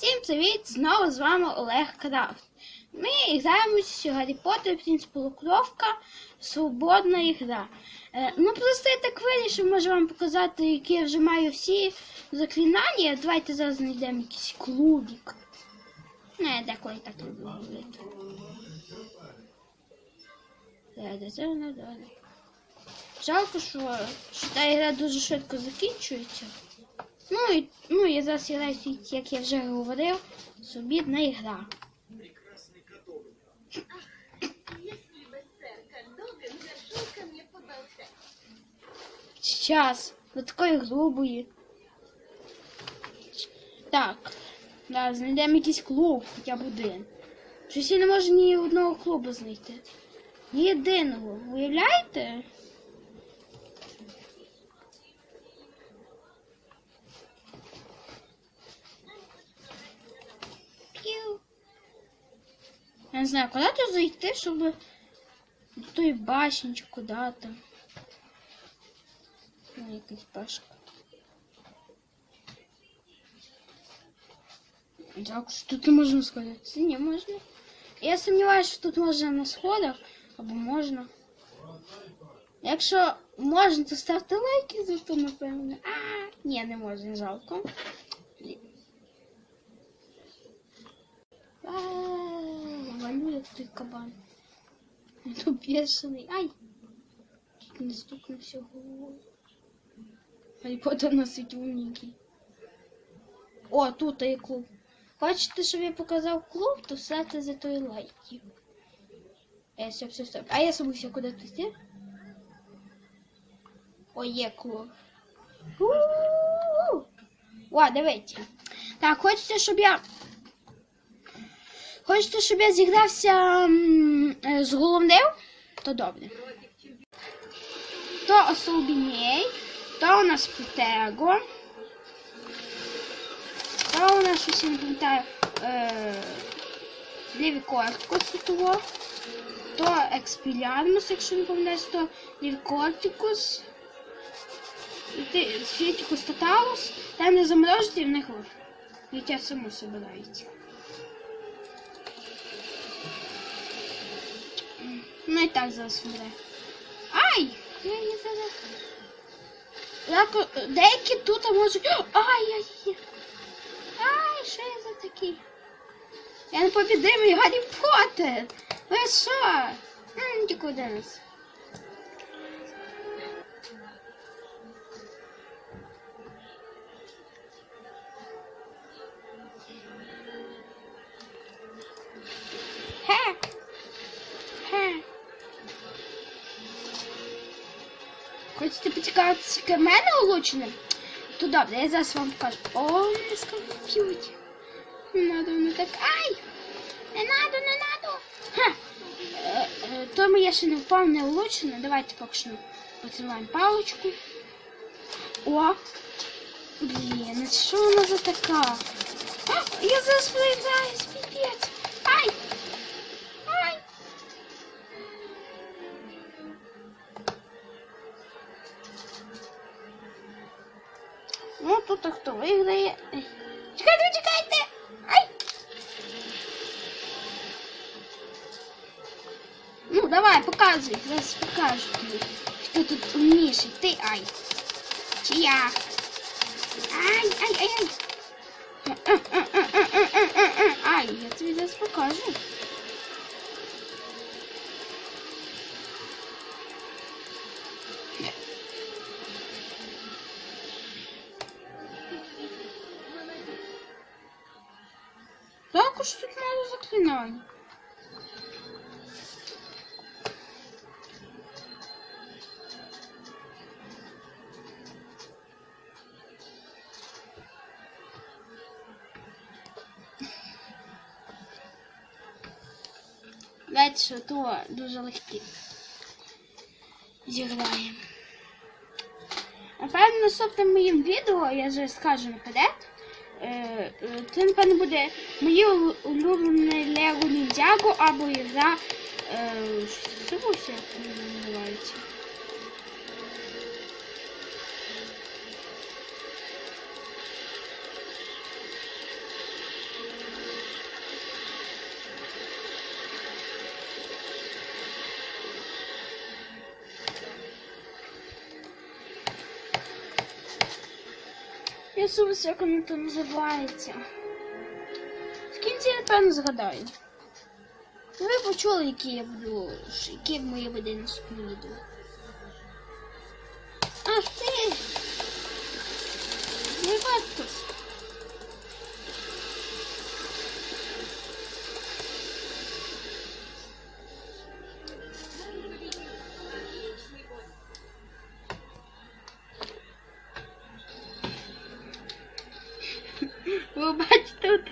Всім привіт! Знову з вами Олег Крафт. Ми граємося Гаррі Поттер, Принц Полукровка, Свободна гра. Е, ну просто я так вирішив, можу вам показати, які я вже маю всі заклинання. Давайте зараз знайдемо якийсь клубик. Не, я деколи так люблю да, да. Жалко, що, що та гра дуже швидко закінчується. Ну і ну, я зараз граю, як я вже говорив, собідна гра. Если бы сэр Кальдоган зашел ко мне поболтать. Щас, до такої грубої. Так, да, знайдемо якийсь клуб, хоча б один. Щось я не можу ні одного клубу знайти. Ні єдиного. Уявляєте? Я не знаю, куди тут зайти, щоб до тої башні чи куди там. Ну, якась пашка. Так, що тут не можна сходити? Ні, можна. Я сумніваюся, що тут можна на сходах, або можна. Якщо можна, то ставте лайки за то, напевно. А, ні, не можна, жалко. Блін. А, Той кабан. Тут бешений. Ай! Чуть не стукнувся головою. Гаррі Поттер носить умненький. О, тут є клуб. Хочете, щоб я показав клуб, то ставте за той лайки. Е, все, все, все. А я забувся куди тут йти. О, є клуб. У-у-у! О, дивіться. Так, хочете, щоб я. Хочете, щоб я зігрався е, з головним? То добре. То особінєй. То у нас Путего. То у нас щось я не пам'ятаю. Е, Лівікортикус того. То експілярмус, якщо не помиляюсь, то лівікортикус. Фітікус тоталус. Там не заморожити в них життя само собирається. Ну і так зараз вмре. Ай! Я її зараз. Деякі тут можуть. Ай-яй! Ай, що я за такий? Я не побідимий Гаррі Поттер! Ви що? Нікуди нас. Хочете поцікавитися мене улучшеним? То добре, я зараз вам покажу. О, не скажуть. Не надо, не так. Ай! Не надо, не надо. Ха! Е, е, моє ще не впав, не улучшено. Давайте поки що потримаємо паличку. О! Блін, що вона за така? А, я зараз проіграю, піпець. Тут хто виграє. Чекайте, чекайте! Ай! Ну, давай, показуй, зараз покажу тобі. Хто тут умніший? Ти ай. Чи я? Ай, ай, ай, ай. Ай, я тобі зараз покажу. Також тут мало заклинань. Давайте що то дуже легкі. Зіграємо. Напевно, наступним моїм відео я вже скажу наперед. Це, напевно, буде моє улю- улюблене Лего Ніндзяго або ігра. Е, що це називається. Я сумніваюся, як воно то називається. В кінці, напевно, згадаю. Ну, ви почули, які я буду, які моє буде наступне відео. Ах ти! Не Ви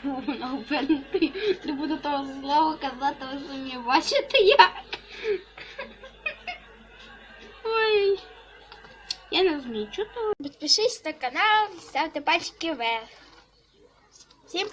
от. Не буду того слова казати, ви самі бачите як. Ой. Я не вмію чути. Підпишись на канал, ставте пальчики вверх. Всім па